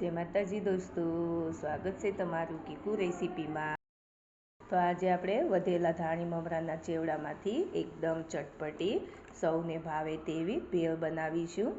જય માતાજી દોસ્તો, સ્વાગત છે તમારું કીકુ રેસીપીમાં. તો આજે આપણે વધેલા ધાણી મમરાના ચેવડામાંથી એકદમ ચટપટી, સૌને ભાવે તેવી ભેળ બનાવીશું.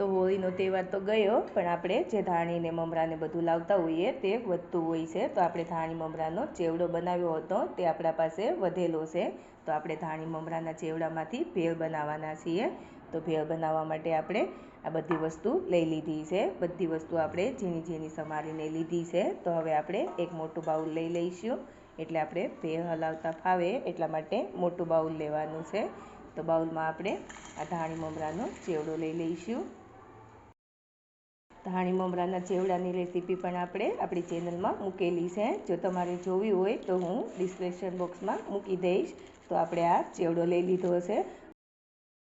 તો હોળીનો તહેવાર તો ગયો, પણ આપણે જે ધાણી ને મમરાને બધું લાવતા હોઈએ તે વધતું હોય છે. તો આપણે ધાણી, મમરાનો ચેવડો બનાવ્યો હતો. તે આપણા પાસે વધેલો છે. તો આપણે ધાણી, મમરાના ચેવડામાંથી ભેળ બનાવવાના છીએ. તો ભેળ બનાવવા માટે આપણે આ બધી વસ્તુ લઈ લીધી છે. બધી વસ્તુ આપણે ઝીણી ઝીણી સમારીને લીધી છે. તો હવે આપણે એક મોટું બાઉલ લઈ લઈશું. એટલે આપણે ભેળ હલાવતા ફાવે એટલા માટે મોટું બાઉલ લેવાનું છે. તો બાઉલમાં આપણે આ ધાણી, મમરાનો ચેવડો લઈ લઈશું. ધાણી મમરાના ચેવડાની રેસીપી પણ આપણે આપણી ચેનલમાં મૂકેલી છે. જો તમારે જોવી હોય તો હું ડિસ્ક્રિપ્શન બોક્સમાં મૂકી દઈશ. તો આપણે આ ચેવડો લઈ લીધો છે.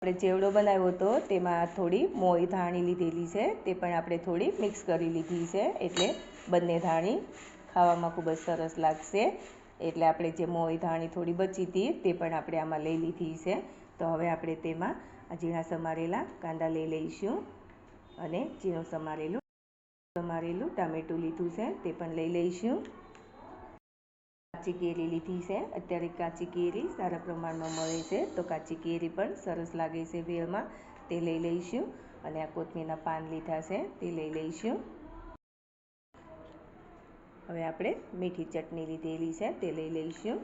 આપણે ચેવડો બનાવ્યો હતો તેમાં થોડી મોઈ ધાણી લીધેલી છે. તે પણ આપણે થોડી મિક્સ કરી લીધી છે. એટલે બંને ધાણી ખાવામાં ખૂબ જ સરસ લાગશે. એટલે આપણે જે મોઈ ધાણી થોડી બચી હતી તે પણ આપણે આમાં લઈ લીધી છે. તો હવે આપણે તેમાં ઝીણા સમારેલા કાંદા લઈ લઈશું. અને ઝીણું સમારેલું સમારેલું ટામેટું લીધું છે, તે પણ લઈ લઈશું. કાચી કેરી લીધી છે, અત્યારે કાચી કેરી સારા પ્રમાણમાં મળે છે, તો કાચી કેરી પણ સરસ લાગે છે વેળમાં તે લઈ લઈશું. અને આ કોથમીરના પાન લીધા છે, તે લઈ લઈશું. હવે આપણે મીઠી ચટણી લીધેલી છે, તે લઈ લઈશું.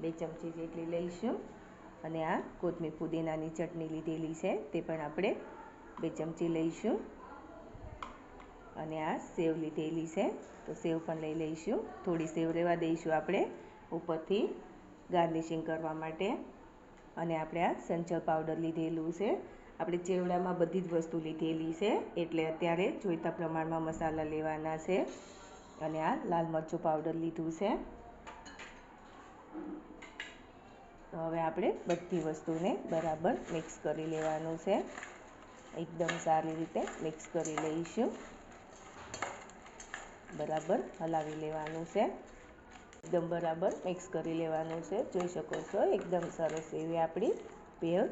બે ચમચી જેટલી લઈશું. અને આ કોથમીર પુદીનાની ચટણી લીધેલી છે, તે પણ આપણે બે ચમચી લઈશું. અને આ સેવ લીધેલી છે, તો સેવ પણ લઈ લઈશું. થોડી સેવ રહેવા દઈશું આપણે ઉપરથી ગાર્નિશિંગ કરવા માટે. અને આપણે આ સંચળ પાવડર લીધેલું છે. આપણે ચેવડામાં બધી જ વસ્તુ લીધેલી છે, એટલે અત્યારે જોઈતા પ્રમાણમાં મસાલા લેવાના છે. અને આ લાલ મરચું પાવડર લીધું છે. તો હવે આપણે બધી વસ્તુને બરાબર મિક્સ કરી લેવાનું છે. એકદમ સારી રીતે મિક્સ કરી લઈશું. બરાબર હલાવી લેવાનું છે. એકદમ બરાબર મિક્સ કરી લેવાનું છે. જોઈ શકો છો, એકદમ સરસ એવી આપણી ભેળ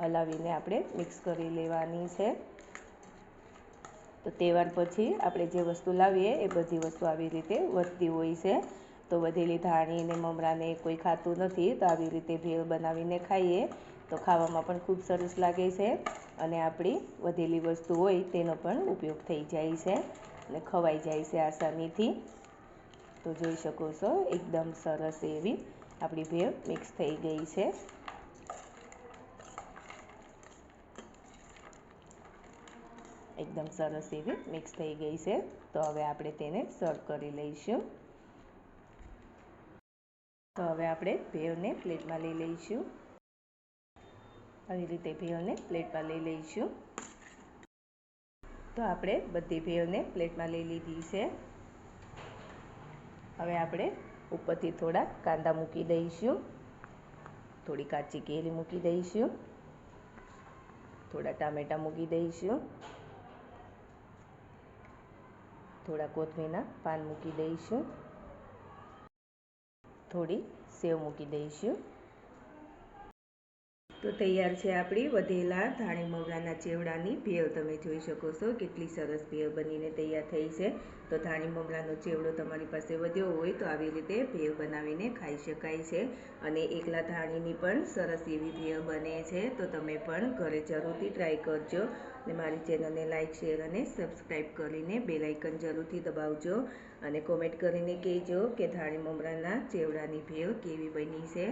હલાવીને આપણે મિક્સ કરી લેવાની છે. તો તહેવાર પછી આપણે જે વસ્તુ લાવીએ એ બધી વસ્તુ આવી રીતે વધતી હોય છે. તો વધેલી ધાણી ને મમરાને કોઈ ખાતું નથી, તો આવી રીતે ભેળ બનાવીને ખાઈએ. તો ખાવામાં પણ ખૂબ સરસ લાગે છે અને આપણી વધેલી વસ્તુ હોય તેનો પણ ઉપયોગ થઈ જાય છે અને ખવાઈ જાય છે આસાનીથી. તો જોઈ શકો છો, એકદમ સરસ એવી આપણી ભેળ મિક્સ થઈ ગઈ છે. એકદમ સરસ એવી મિક્સ થઈ ગઈ છે. તો હવે આપણે તેને સર્વ કરી લઈશું. તો હવે આપણે ભેળને પ્લેટમાં લઈ લઈશું. આવી રીતે ભેળને પ્લેટમાં લઈ લઈશું. તો આપણે બધી ભેળને પ્લેટમાં લઈ લીધી છે. હવે આપણે ઉપરથી થોડા કાંદા મૂકી દઈશું. થોડી કાચી કેરી મૂકી દઈશું. થોડા ટામેટાં મૂકી દઈશું. થોડા કોથમીરના પાન મૂકી દઈશું. થોડી સેવ મૂકી દઈશું. તો તૈયાર છે આપણી વધેલા ધાણી મમરાના ચેવડાની ભેળ. તમે જોઈ શકો છો કેટલી સરસ ભેળ બનીને તૈયાર થઈ છે. તો ધાણી મમરાનો ચેવડો તમારી પાસે વધ્યો હોય તો આવી રીતે ભેળ બનાવીને ખાઈ શકાય છે. અને એકલા ધાણીની પણ સરસ એવી ભેળ બને છે. તો તમે પણ ઘરે જરૂરથી ટ્રાય કરજો. અને મારી ચેનલને લાઇક શેર અને સબસ્ક્રાઈબ કરીને બેલાઇકન જરૂરથી દબાવજો. અને કોમેન્ટ કરીને કહેજો કે ધાણી મમરાના ચેવડાની ભેળ કેવી બની છે.